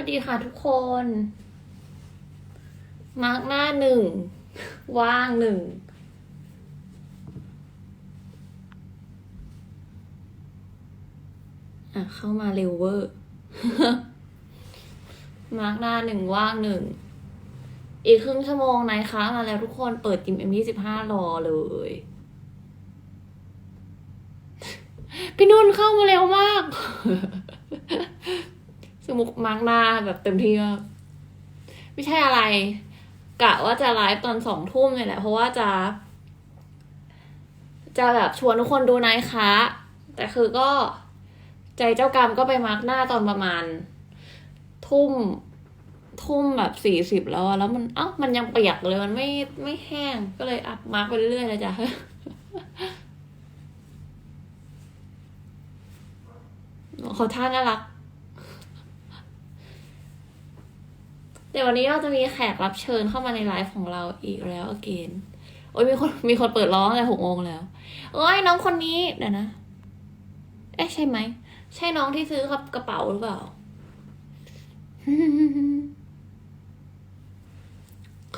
วัสดีค่ะทุกคน มาร์กหน้าหนึ่ง ว่างหนึ่ง อะ เข้ามาเร็วเวอร์ มาร์กหน้าหนึ่งว่างหนึ่ง อีกครึ่งชั่วโมงนะคะ มาแล้วทุกคนเปิดจิมเอ็มยี่สิบห้ารอเลย พี่นุ่นเข้ามาเร็วมาก สมุกมาร์กหน้าแบบเต็มที่มากไม่ใช่อะไร กะว่าจะไลฟ์ตอนสองทุ่มเนี่ยแหละ เพราะว่าจะ จะแบบชวนทุกคนดูนท์คะแต่คือก็ใจเจ้ากรรมก็ไปมาร์กหน้าตอนประมาณ ทุ่มทุ่มแบบสี่สิบแล้วอะแล้วมันเอ้ามันยังเปียกเลยมันไม่ไม่แห้งก็เลยอัพมาร์กไปเรื่อยๆเลยจ้ะขอท่าน่ารัก เดี๋ยววันนี้เราจะมีแขกรับเชิญเข้ามาในไลฟ์ของเราอีกแล้วอเกนโอ้ยมีคนมีคนเปิดร้องแต่หกโมงแล้วโอ้ยน้องคนนี้เดี๋ยวนะ เอ๊ะใช่ไหม ใช่น้องที่ซื้อครับกระเป๋าหรือเปล่า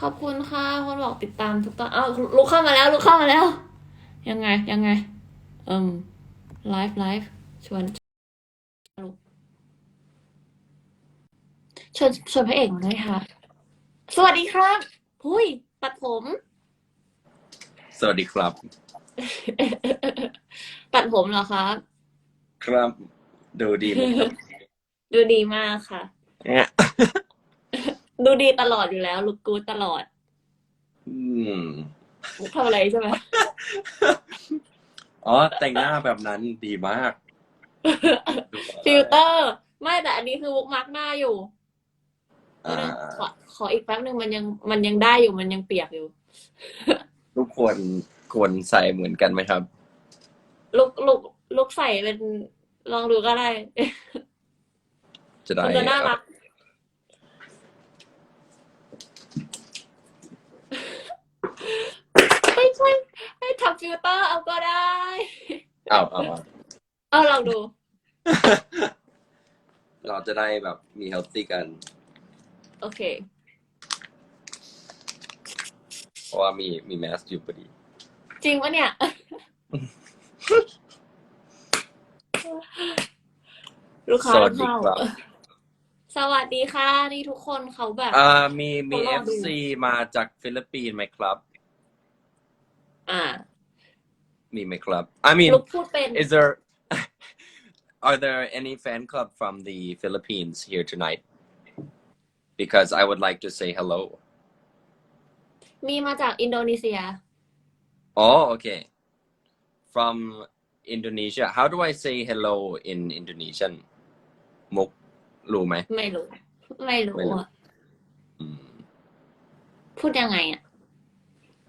ขอบคุณค่ะคนบอกติดตามทุกตอนอ้าวลุกเข้ามาแล้วลุกเข้ามาแล้ว ยังไงยังไง เอิมไลฟ์ไลฟ์ชวน ชวนชวนพระเอกมาด้วยค่ะ สวัสดีครับหุยตัดผม สวัสดีครับ ตัดผมเหรอครับ ครับ ดูดีไหมครับดูดีมากค่ะ เนี่ยดูดีตลอดอยู่แล้วลุกกูดตลอดอืมทำอะไรใช่ไหม อ๋อ แต่งหน้าแบบนั้นดีมาก ฟิลเตอร์ ไม่แต่อันนี้คือวุกมาร์กหน้าอยู่ อ่าขอขออีกแป๊บหนึ่งมันยังมันยังได้อยู่มันยังเปียกอยู่ทุกคนควรใส่เหมือนกันไหมครับลุกลุกลุกใส่เป็นลองดูก็ได้ จะได้มันจะน่ารัก ไม่ใช่ให้ทำฟิลเตอร์เอาก็ได้ เอาเอาเอาเอาลองดู เราจะได้แบบมีเฮลตี้กัน โอเค เพราะว่ามีมีแมสอยู่พอดี จริงปะเนี่ย ลูกค้าสวัสดีเข้าครับสวัสดีค่ะ นี่ทุกคนเขาแบบ อ่ามีมีเขารเออฟดูซีมาจากฟิลิปปินส์ไหมครับ อ่า มีไหมครับ I mean ลูกพูดเป็น is there are there any fan club from the Philippines here tonight? Because I would like to say hello. มีมาจากอินโดนีเซีย Oh, okay. From Indonesia. How do I say hello in Indonesian? มุกรู้ไหม ไม่รู้ ไม่รู้ไม่รู้ อะอืมพูดยังไงอะ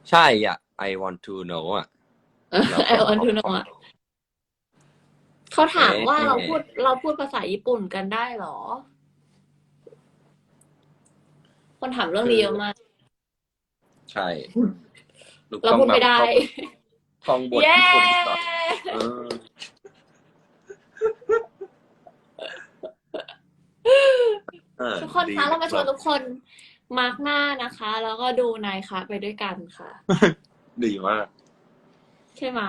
ใช่อะ I want to know อะแล้วก็ไอออนทูโนอะเขาถามว่าเอ๊ะเราพูดเราพูดภาษาญี่ปุ่นกันได้เหรอ คนถามเรื่องนี้เยอะมากใช่ลูกเราต้องพูดไม่ได้แบบท่องบทเย้ญี่ปุ่นก่อนเออเออทุกคนคะดีเรามาชวนรับทุกคนมาร์กหน้านะคะ แล้วก็ดูนายคะไปด้วยกันค่ะ ดีมาก ใช่ไหม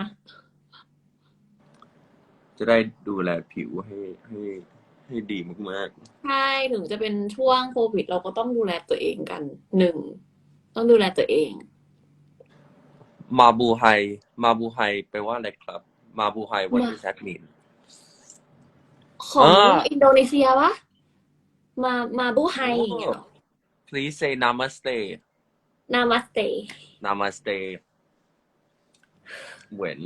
จะได้ดูแลผิวให้ให้ ให้ดีมากใช่ถึงจะเป็นช่วงโควิด เราก็ต้องดูแลตัวเองกันหนึ่งต้องดูแลตัวเอง ๆ มาบูไฮ มาบูไฮแปลว่าอะไรครับ มาบูไฮ what มา does that mean ของอ่า อินโดนีเซียวะมามาบูไฮอย่างเงี้ยเหรอ please say namaste นามาสเต namaste เหมือน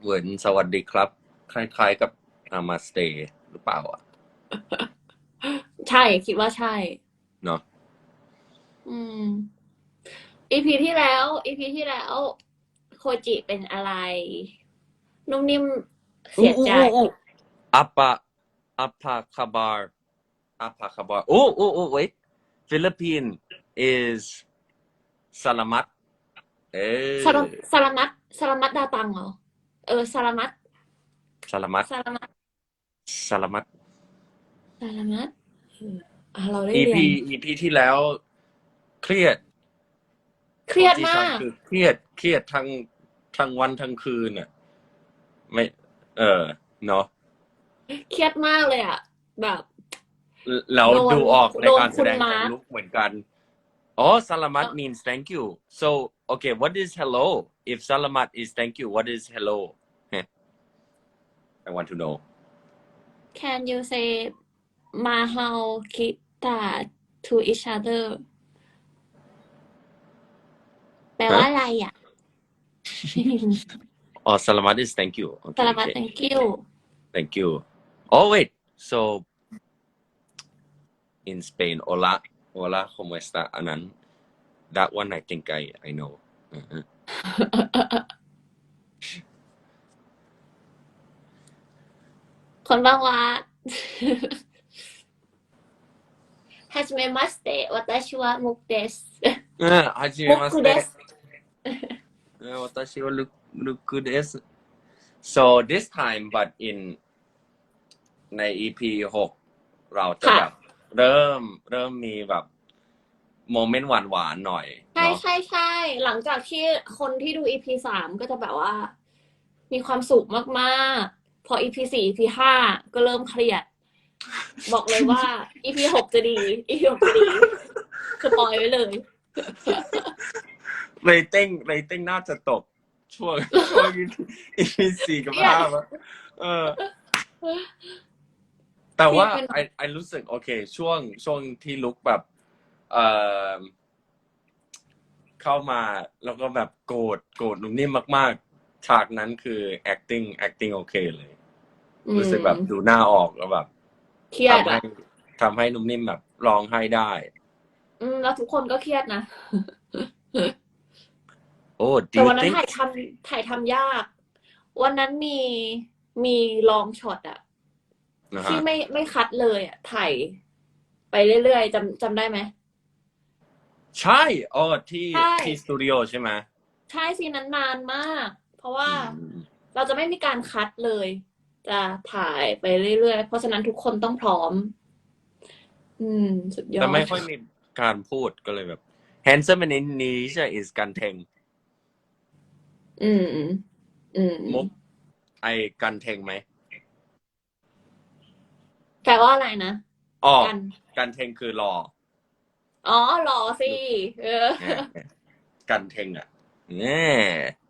เหมือนสวัสดีครับ คล้ายๆกับ namaste ห รือเปล่าอะใช่คิดว่าใช่ เนาะอืม อีพีที่แล้ว อีพีที่แล้ว โคจิเป็นอะไร นุ่มนิ่มเสียใจอัปปะอัปปะคาบาร์อัปปะคาบาร์โอ้โอ้โอ้ wait Philippine is salamat เออสารสารมัดสารมัดดาตังเหรอเออสารมัด salamat สารมัด salamat สารมัดเออะเราได้ EP เรียน EP ที่แล้ว เครียดเครียดมากคือเครียดเครียดทั้งทั้งวันทั้งคืนอะ ไม่ เออเนาะเครียดมากเลยอะ แบบแล้วโดนดูออกในโดนการแสดงคุณขอมาร์งค ลุกเหมือนกันอ๋อ salamat means thank you so okay what is hello if salamat is thank you what is hello Heh. I want to know Can you say mahal kita to each other แปลว่าอะไรอ่ะ oh salamat is thank you okay, สารพัด okay. thank you Thank you. Oh wait, so in Spain, hola, hola, ¿cómo está, Anan? That one I think I I know. Uh-huh. คนบ้างว่า はじめまして。私はムクです。 Ah, はじめまして。ムクです。Uh, 私はルルクです。So this time, but in ใน EP หกเราจะ ค่ะ แบบเริ่มเริ่มมีแบบโมเมนต์หวานๆหน่อย ใช่ เนาะ ใช่ใช่ หลังจากที่คนที่ดู EP สามก็จะแบบว่า มีความสุขมากๆ พอ EP สี่ EP ห้าก็เริ่มเครียด บอกเลยว่า EP หกจะดี EP หกจะดีสปอยไว้เลยเรตติ้งเรตติ้งน่าจะตก ช่วงช่วง EP สี่กับห้าวะเออ แต่ว่าเครียดไปหน่ไออยไอรู้สึกโอเค ช่วงช่วงที่ลุกแบบ เอ่อเข้ามาแล้วก็แบบโกรธโกรธนุ่มนิ่มมาก ๆ ฉากนั้นคือ acting acting โอเคเลย รู้สึกแบบดูหน้าออกแล้วแบบเครียดทำให้อะทำให้นุ่มนิ่มแบบร้องไห้ได้ อืมแล้วทุกคนก็เครียดนะ โอ้ do แต่ you วันนั้น think ถ่ายทำถ่ายทำยาก วันนั้นมีมีลองช็อตอะนะที่ฮะไม่ไม่คัดเลยอะถ่ายไปเรื่อยๆจำจำได้ไหม ใช่อ๋อที่ใช่ ที่สตูดิโอใช่ไหมใช่ซีนนั้นนานมาก เพราะว่าอืมเราจะไม่มีการคัดเลย จะถ่ายไปเรื่อยๆ เพราะฉะนั้นทุกคนต้องพร้อม อืม สุดยอแต่ดไม่ค่อยมีการพูดก็เลยแบบ handsome in Indonesia is กันเทงอืม อืมมุกไอกันเทงไหมแปลว่าอะไรนะอ๋อกันกันเทงคือรอ อ๋อหรอสิ เออเนี่ยกันเทงอะเนี่ย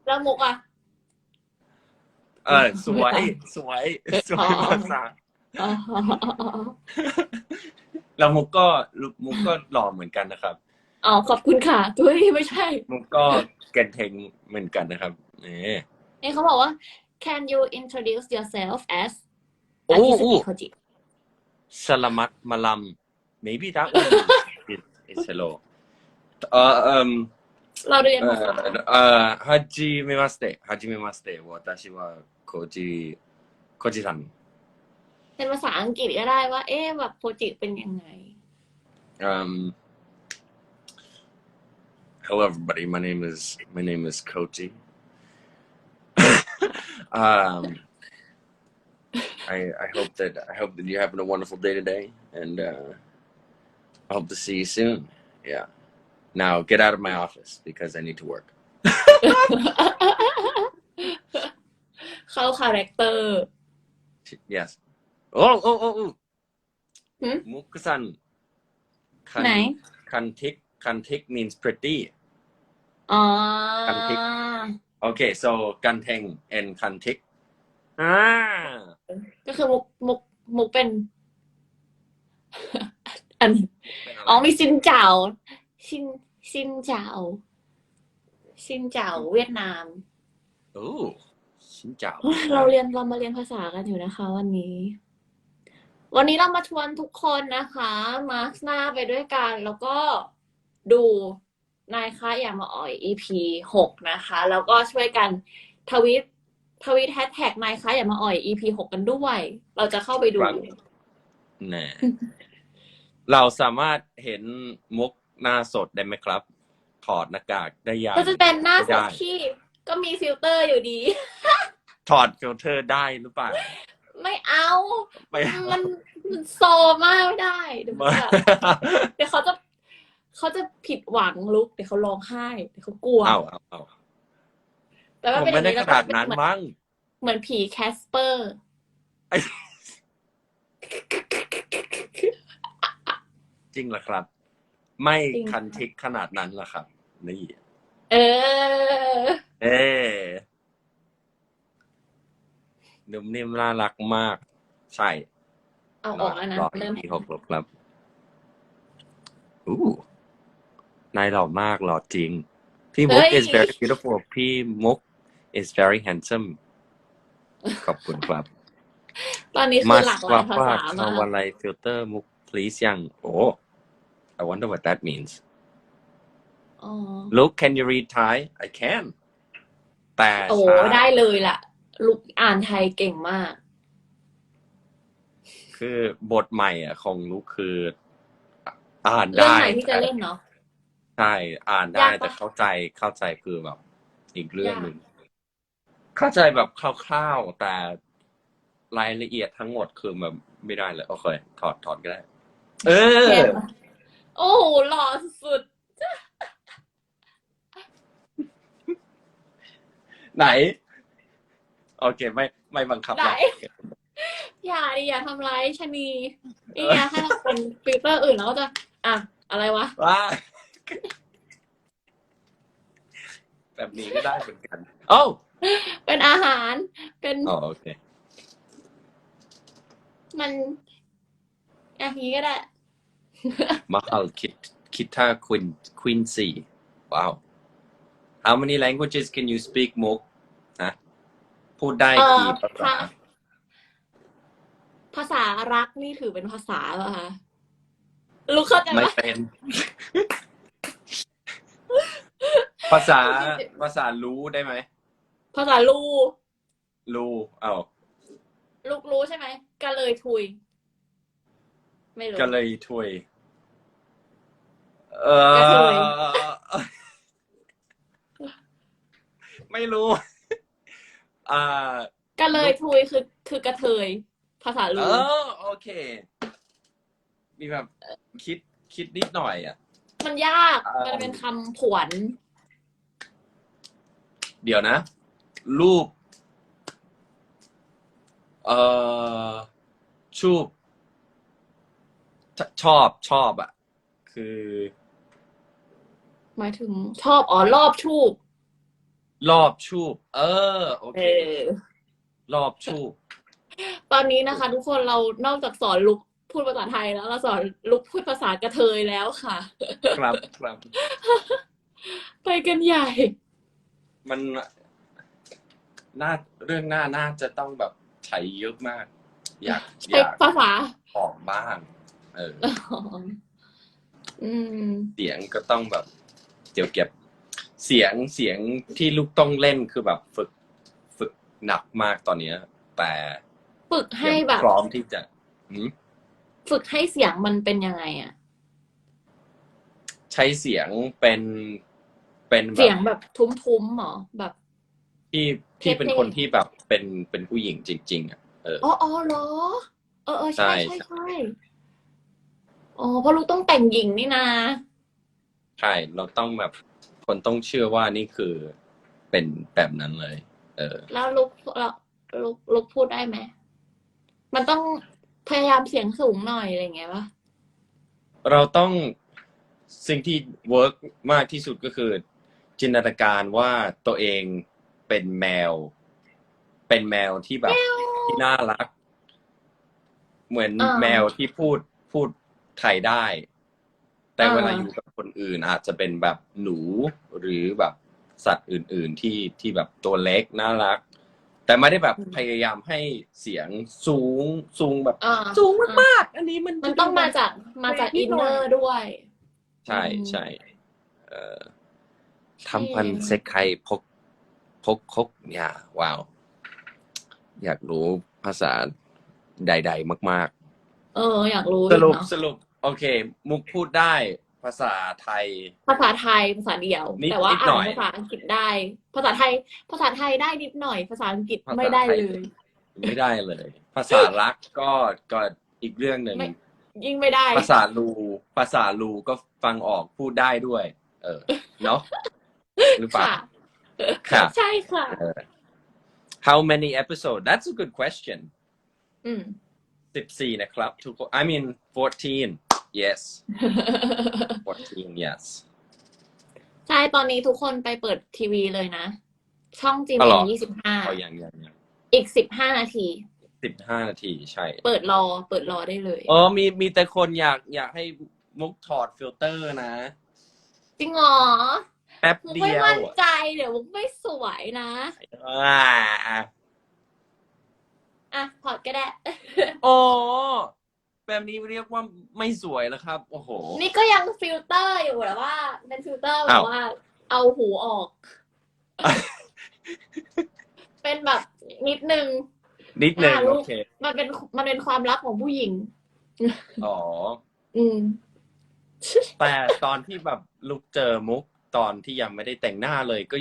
แล้วมุกอะ เออสวย สวย สวยภาษาอ๋อแล้วมุกก็มุกก็หล่อเหมือนกันนะครับอ๋อขอบคุณค่ะทุยไม่ใช่ มุกก็กันเทงเหมือนกันนะครับเนี่ยนี่เขาบอกว่า can you introduce yourself as โอ้อากิสโอ้กิโคจิ Selamat malam. Maybe that one is, is hello. Uh, um, เราเรียนภาษา uh, uh, はじめまして。はじめまして。私はコジ、コジさん。 เป็นภาษาอังกฤษก็ได้ว่า เอ๊ะแบบโคจิเป็นยังไง Um, hello everybody. My name is, my name is Koji. um, I, I hope that, I hope that you're having a wonderful day today and, uh, I hope to see you soon. Yeah. Now get out of my office because I need to work. เข้าคาแรคเตอร์ Yes. Oh, oh, oh, oh. Hmm? Mukusan. Kan, ไหน Kantik. Kantik means pretty. อ๋อคันทิก Okay, so Kanteng and Kantik. Ah. ก็คือมุกมุกมุกเป็น อันอ๋อมีซินเจ้า ซินซินเจ้าซินเจ้าเวียดนาม Oh, xin chào. เราเรียนเรามาเรียนภาษากันอยู่นะคะ วันนี้ วันนี้เรามาชวนทุกคนนะคะ มาร์กหน้าไปด้วยกัน แล้วก็ดูนายคะอย่ามาอ่อย EP หกนะคะ แล้วก็ช่วยกันทวิตทวิตแฮชแท็กนายคะอย่ามาอ่อย EP หกกันด้วย เราจะเข้าไปดูครับแน่ เราสามารถเห็นมุก หน้าสดได้ไหมครับ ถอดหน้ากากได้ยังก็จะเป็นหน้าสไม่ดได้ที่ก็มีฟิลเตอร์อยู่ดี ถอดฟิลเตอร์ได้หรือเปล่า ไม่เอา ไม่มันมันโซมากไม่ได้เดี๋ยวไม่แบบเดี๋ยวเขาจะเขาจะผิดหวังลุกเดี๋ยวเขาร้องไห้เดี๋ยวเขากลัว เอาเอาเอาแต่ว่าผมเป็นอไม่ย่างได้นี้ขแล้วก็นาดนั้นเหมือนมั้งเหมือนผีแคสเปอร์ ไอ้จริงเหรอครับ ไม่จริงคันทิกขนาดนั้นเหรอครับ นี่ เออ เอ๊นุ่มนิ่มน่ารักมาก ใช่เอาออกแล้วนะรอเริ่มอีกหกลบครับอู้นายหล่อมากหล่อจริง พี่มุก is very beautiful พี่มุก is very handsome ขอบคุณครับ ตอนนี้คืมาอสหลากหวาลายภาว่าษาคมากาวาไลฟิลเตอร์มุก please ยังโอ้ I wonder what that means อ๋อ Look can you read Thai I can แต่โอ้ช้าได้เลยล่ะ ลุกอ่านไทยเก่งมาก คือบทใหม่อะของลูกคือ อ่านเรื่องได้ไหนที่จะเล่นเนาะ ใช่ อ่านได้ยากปะ แต่เข้าใจเข้าใจคือแบบ อีกเรื่องยากหนึ่งเข้าใจแบบคร่าวๆแต่รายละเอียดทั้งหมดคือแบบไม่ได้เลย โอเค ถอดถอดก็ได้ เออเก่งปะ โอ้โหหล่อสุดไหน โอเค ไม่ไม่บังคับไหนนะอย่าดิอย่าทำร้ายชะนีนี่ไงถ้าเราเป็นฟิลเตอร์อื่นเราก็จะ อะ อะไรวะ ว่าแบบนี้ก็ได้เหมือนกันโอ้าเป็นอาหารเป็นอ๋อโอเค มันอย่างนี้ก็ได้ มาเอาคิดคิดถ้าควินควินสี่ว้าว How many languages can you speak มุกนะพูดได้เอ่อกี่ภาษาภาภาษารักนี่ถือเป็นภาษาเหรอคะลูกเข้าใจไหมไม่เป็น ภาษาภาษารู้ได้ไหม ภาษาลู รู้เอาลูกรู้ใช่ไหมก็เลยทุย ไม่รู้ก็เลยถวยเอระเทย อไม่รู้ อ่าก็เลยทุยคือคือกระเทย ภาษาเอลูอโอเค มีแบบคิดคิดนิดหน่อยอะ มันยาก เอ่อมันเป็นคำผวน เดี๋ยวนะ รูป เอ่อ ชูบ ชชอบชอบอะ คือ หมายถึงชอบอ๋อรอบชูบรอบชูบ เออ โอเอเคอรอบชูบ ตอนนี้นะคะ ทุกคนเรานอกจากสอนลุกพูดภาษาไทยแล้วเราสอนลุกพูดภาษากระเทยแล้วค่ะ ครับครับ ไปกันใหญ่ มันน่าเรื่องหน้าน่าจะต้องแบบใช้เยอะมาก อยากใช้อยากภาษาออกบ้าง เอออ๋ออืม เสียงก็ต้องแบบเดี๋ยวเก็บเสียงเสียงที่ลูกต้องเล่นคือแบบฝึกฝึกหนักมากตอนเนี้ย แต่ฝึกให้แบบ พร้อมที่จะหืมฝึกให้เสียงมันเป็นยังไงอะใช้เสียงเป็นเป็นแบเสียงบ แบบทุ้มๆหรอแบบ ที่ที่เป็นเท่ๆ คนที่แบบเป็นเป็นผู้หญิงจริง ๆอะเออ อ๋ออ๋อเหรอ เออเออใช่ใช่ใช่ใช่ อ๋อเพราะลูกต้องแต่งหญิงนี่นาใช่ เราต้องแบบคนต้องเชื่อว่านี่คือเป็นแบบนั้นเลย เออ แล้วลุกแล้วลุกลุกพูดได้ไหม มันต้องพยายามเสียงสูงหน่อยอะไรอย่างเงี้ยปะเราต้องสิ่งที่เวิร์กมากที่สุดก็คือ จินตนาการว่าตัวเองเป็นแมว เป็นแมวที่แบบที่น่ารัก เหมือนแมวที่พูดพูด ไทยได้ แต่เวลาอยู่กับคนอื่นอาจจะเป็นแบบหนูหรือแบบสัตว์อื่น ๆ ที่ที่แบบตัวเล็กน่ารัก แต่ไม่ได้แบบพยายามให้เสียงสูงสูงแบบ อ่าสูงมากๆอันนี้มันมันต้องมาจากมาจากนิอิดนหน่เนอยอร์ด้วย ใช่อืมใช่เอ่อเท่ทำพันเซกไคพกพกคกอย่าว้าว อยากรู้ภาษาใด ๆ มากเออ อยากรู้ๆสรุปเนาะสรุป โอเค มุกพูดได้ภาษาไทย ภาษาไทยภาษาเดียว นิดแต่ว่านิดอ่าหน่นอยภาษาอังกฤษได้ ภาษาไทย ภาษาไทยได้นิดหน่อย ภาษาอังกฤษภาษาไม่ได้ไทย เลย ไม่ได้เลย ภาษารักก็ก็อีกเรื่องหนึ่งไม่ ยิ่งไม่ได้ ภาษาลูภาษาลูก็ฟังออกพูดได้ด้วย เออเนาะหรือเปล่า ค่ะ ค่ะ ใช่ค่ะ How many episode That's a good question อืม สิบสี่นะครับทุกคน I mean fourteen yes fourteen yes ใช่ตอนนี้ทุกคนไปเปิดทีวีเลยนะ ช่องจีอ๋อเมเหรนอยี่สิบห้าเอาอย่างอย่างอย่างอีกสิบห้านาที สิบห้านาทีใช่ เปิดรอ เปิดรอได้เลย เออ มีมีแต่คนอยากอยากให้มุกถอดฟิลเตอร์นะ จริงเหรอแป๊บมุกเดีไม่ยวมั่นอะใจเดี๋ยวมุกไม่สวยนะ อ่าอะถอดก็ได้ โอ้ แบบนี้เรียกว่าไม่สวยแล้วครับ โอ้โห นี่ก็ยังฟิลเตอร์อยู่แต่ว่า เป็นฟิลเตอร์แบอ้าบวว่า เอาหูออก เป็นแบบนิดนึงนิดหนึ่งอ่าลูโอกเคมันเป็นมันเป็นความลับของผู้หญิง อ๋อ อืม แต่ตอนที่แบบลุกเจอมุกตอนที่ยังไม่ได้แต่งหน้าเลยก็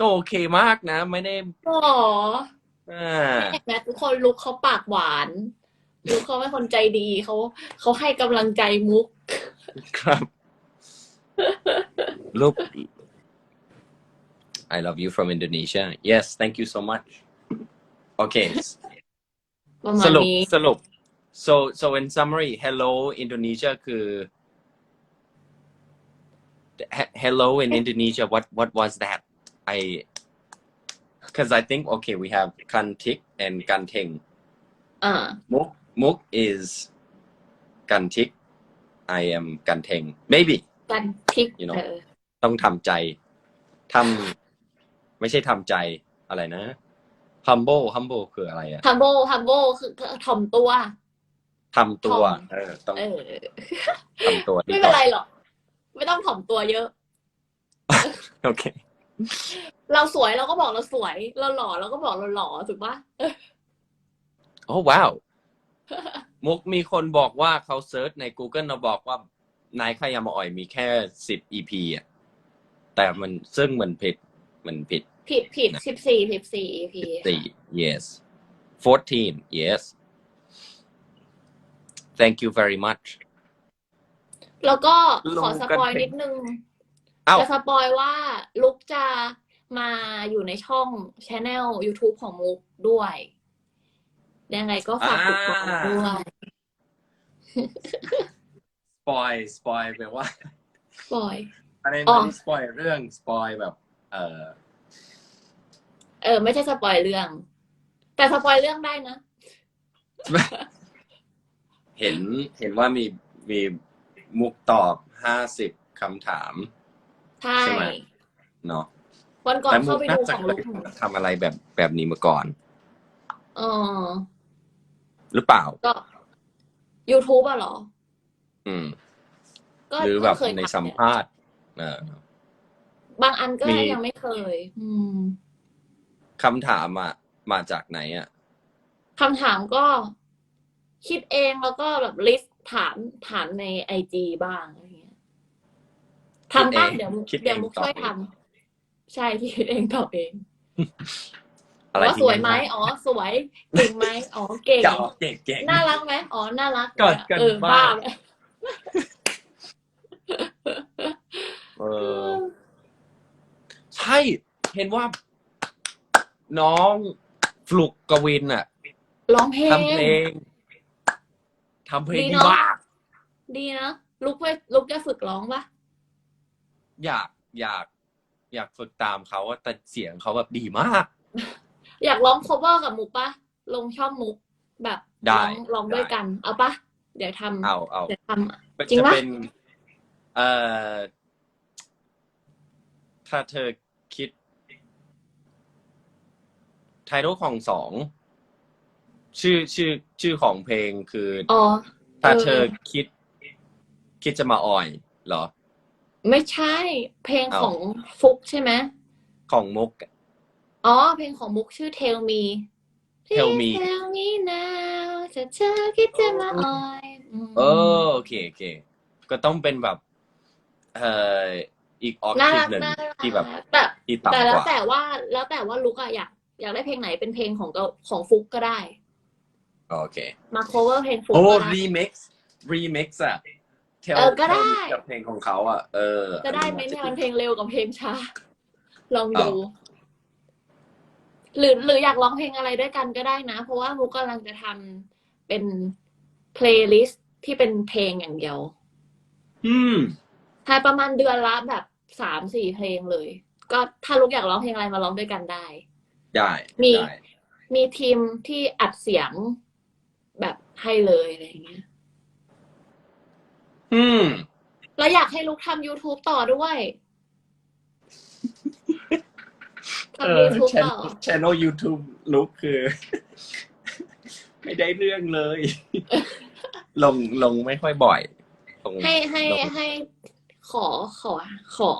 ก็โอเคมากนะ ไม่ได้อ๋ออ่าเห็นไหมทุกคนลุกเขาปากหวาน ลุกเขาเป็นคนใจดีเขาเขาให้กำลังใจมุก ครับลูก I love you from Indonesia yes thank you so much okay ประมาสณรุปนี้ สรุป so so in summary hello Indonesia คือ he- hello in Indonesia what what was that I because I think okay we have kantik and kanteng อ่า muk muk is kantik I am kanteng maybe กันพริก You know เออต้องทำใจทำไม่ใช่ทำใจอะไรนะ humble humble คืออะไรอะฮัมโบฮัมโบคือคือถ่อมตัวทำตัวถ่อมเออ ต้องเออทำตัวดีไม่กเป็นว่าไรหรอก ไม่ต้องถ่อมตัวเยอะ โอเค เราสวยเราก็บอกเราสวย เราหล่อเราก็บอกเราหล่อถูกปะโอ้ว้าว มุกมีคนบอกว่าเขาเซิร์ชใน Google เราบอกว่านายขยามาอ่อยมีแค่สิบ EP อะ แต่มันซึ่งมันผิดมันผิดผิดผิดสิบสี่สิบสี่พีสี่ yes fourteen yes thank you very much แล้วก็ขอลงสกันปอยเป็นนิดนึงเอ้าจะสปอยว่าลุกจะมาอยู่ในช่องช anel YouTube ของมุกด้วย ยังไงก็ฝากติดตามด้วยสปอยสปอยแปลว่าสปอย อะไรอ๋อไม่ได้สปอยเรื่องสปอยแบบ เออเออ ไม่ใช่สปอยเรื่อง แต่สปอยเรื่องได้นะ เห็นเห็นว่ามีมีมุกตอบห้าสิบคำถาม ใช่ ใช่ไหม เนาะวันก่อนแต่มุเข้ากไปน่าดูจะของเคลุยกทำอะไรแบบแบบนี้มาก่อนเออ หรือเปล่า ก็ YouTube อะเหรอ อืม ก็หรือแบบก็เคยในทำสัมภาษณ์เออ บางอันก็มี ยังไม่เคย อืมคำถามอะมาจากไหนอะ คำถามก็คิดเองแล้วก็แบบลิสต์ถามถามในไอจีบ้างอะไรเงี้ยทำบ้างคิดเองเดี๋ยวมุกคิดเองเดี๋ยวมุกตอบช่วยเอง ทำใช่ที่คิดเองตอบเอง อะไรว่าที่สวยไหมอ๋อ สวยเก่งไหมอ๋อเก่งเก่งเก่งเก่งน่ารักไหมอ๋อน่ารักก็ก็เออบ้าบ้าไหมเออ ใช่ เห็นว่า น้องฟลุกกวินอะร้องเพลง ทำเพลงทำเพลงดีดีเนอะ มากดีนะลุกไปลุกจะฝึกร้องปะอยากอยาก อยากฝึกตามเขาอะแต่เสียงเขาแบบดีมาก อยากร้อง cover กับมุกปะลงช่องมุกแบบได้ร้องร้องด้วยกัน เอาปะเดี๋ยวทำเอาเอาเดี๋ยวทำมันจริงจะปะเป็นเอ่อถ้าเธอคิดไททอของสองชื่อชื่อชื่อของเพลงคือ อ๋อ ถ้าเออเธอคิด คิดจะมาอ่อยเหรอ ไม่ใช่เพลงเอา ของฟุกใช่ไหมของมุก อ๋อ เพลงของมุกชื่อ Tell Me Tell Me Tell Me now จะเธอคิดจะมาอ่อยมเออโอเคโอเค ก็ต้องเป็นแบบ เอ่ออีกออกน่าคลิปรักหนึ่งน่ารักที่แบบแต่ที่แต่ต่ำแล้กวว่าแต่ว่าแล้วแต่ว่าลุกอะอยากอยากได้เพลงไหนเป็นเพลงของเกาของฟุกก็ได้ โอเค มา cover เพลงฟุกโอ้ ก็ได้ remix remix อะ Tell เออก็ได้ Tell กับเพลงของเขาอะเออจะได้ไหมเนี่ยมันเพลงเร็วกับเพลงช้า ลองดู หรือหรืออยากร้องเพลงอะไรด้วยกันก็ได้นะ เพราะว่ามุกกำลังจะทำเป็นเพลย์ลิสต์ที่เป็นเพลงอย่างเดียวอืมทายประมาณเดือนละแบบสามสี่เพลงเลย ก็ถ้าลูกอยากร้องเพลงอะไรมาร้องด้วยกันได้ ได้มี ได้มีทีมที่อัดเสียงแบบให้เลยอะไรอย่างเงี้ยอืม แล้วอยากให้ลูกทำ YouTube ต่อด้วย เอทำอ YouTube ต่อ channel channel YouTube ลุกคือ ไม่ได้เรื่องเลย ลงลงไม่ค่อยบ่อยลงให้ให้ลงให้ขอขอขอ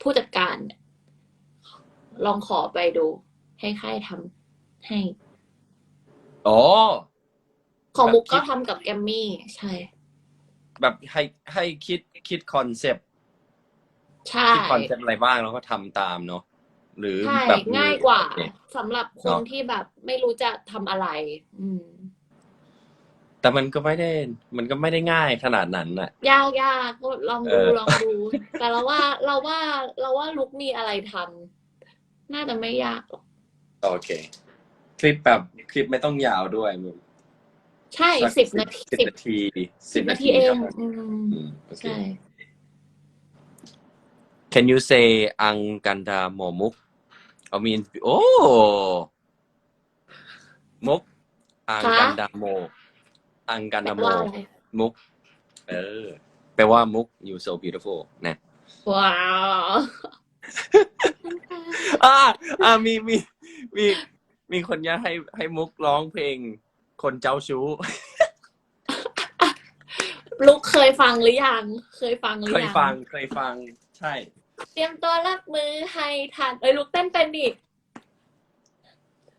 ผู้จัดการเนี่ยลองขอไปดู ให้ค่ายทำให้ อ๋อ ของมุกแบบคิก็ดทำกับแกมมี่ ใช่ แบบให้ให้คิดคิดคอนเซปต์ใช่ คิดคอนเซปต์อะไรบ้างแล้วก็ทำตามเนาะ หรือใช่แบบง่ายกว่าโอเคสำหรับคนเนาะที่แบบไม่รู้จะทำอะไร อืม แต่มันก็ไม่ได้ มันก็ไม่ได้ง่ายขนาดนั้นน่ะ ยากยากก็ลองดูเออ ลองดู แต่เราว่าเราว่าเราว่าลุกมีอะไรทำน่าจะไม่ยากหรอกโอเค คลิปแบบคลิปไม่ต้องยาวด้วยมึงใช่สักสิบนาทีสิบสิบนาทีสิบนาทีเองครับอืมอืมโอเค ใช่ Can you say อังกันดาโมมุก I mean โอ้มุกอังกันดาโม อังกันแปลดาโมว่าอะไรมุก เออ แปลว่ามุก you so beautiful นะว้าวอ่าอ่ามีมีมีมีคนอยากให้ให้มุกร้องเพลง คนเจ้าชู้ลุกเคยฟังหรือยัง เคยฟังหรือเคยยังฟังเคยฟัง ใช่เต รียมตัวรับมือให้ทันเอ้ยลุกเต้นเป็นดิ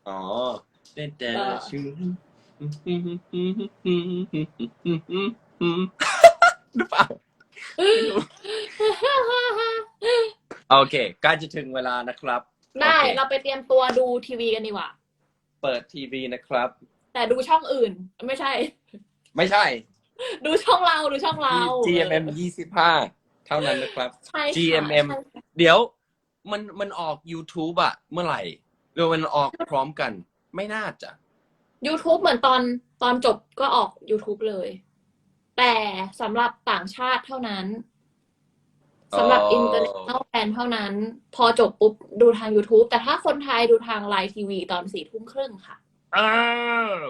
อ๋อเต้นแต่เออชู้หรือเปล่า โอเคใกล้จะถึงเวลานะครับ ได้โอเค เราไปเตรียมตัวดูทีวีกันดีกว่า เปิดทีวีนะครับ แต่ดูช่องอื่น ไม่ใช่ ไม่ใช่ ดูช่องเราดูช่องเรา GMM ยี่สิบห้า เท่านั้นนะครับ ใช่ค่ะ GMM ใช่เดี๋ยวมันมันออก YouTube อะเมื่อไหร่หรือมันออกพร้อมกัน ไม่น่าจะ YouTube เหมือนตอนตอนจบก็ออก YouTube เลย แต่สำหรับต่างชาติเท่านั้นสำหรับอ๋อ international fan เท่านั้น พอจบปุ๊บดูทาง YouTube แต่ถ้าคนไทยดูทางไลน์ทีวีตอนสี่ทุ่มครึ่งค่ะ อ้าว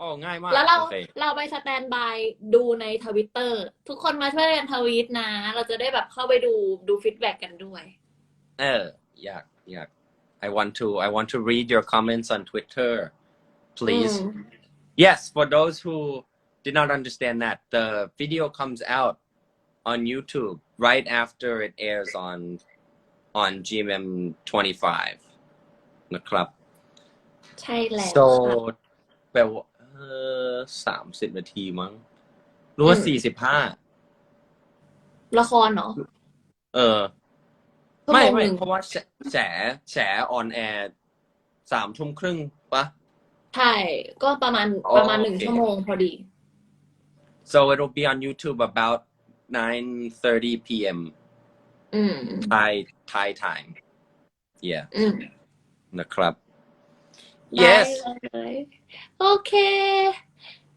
อ๋อง่ายมากแล้วเราโอเคเราไปสแตนบายดูในทวิตเตอร์ทุกคนมาช่วยกันทวีตนะ เราจะได้แบบเข้าไปดูดูฟีดแบ็กกันด้วย เอออยากอยาก I want to I want to read your comments on Twitter please อืม Yes, for those who did not understand that, the video comes out on YouTube right after it airs on on GMM 25นะครับ ใช่แล้ว so ค่ะแปลว่าเออ สามสิบนาทีมั้งหรือว่าอืมสี่สิบห้าละครเนาะเออชั่วไม่โมงไม่หนึ่งเพราะว่าแฉแฉแฉออนแอร์สามทุ่มครึ่งปะใช่ ก็ประมาณอ๋อประมาณหนึ่งโอเคชั่วโมงพอดี so it'll be on YouTube about 9:30 p.m. อืม Thai Thai time yeah อืมนะครับได้ yes เลยโอเค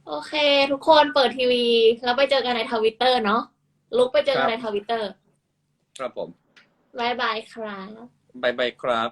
โอเค ทุกคนเปิดทีวี แล้วไปเจอกันในทวิตเตอร์เนาะลุกไปเจอกันในทวิตเตอร์ครับผมบายบายครับบายบายครับ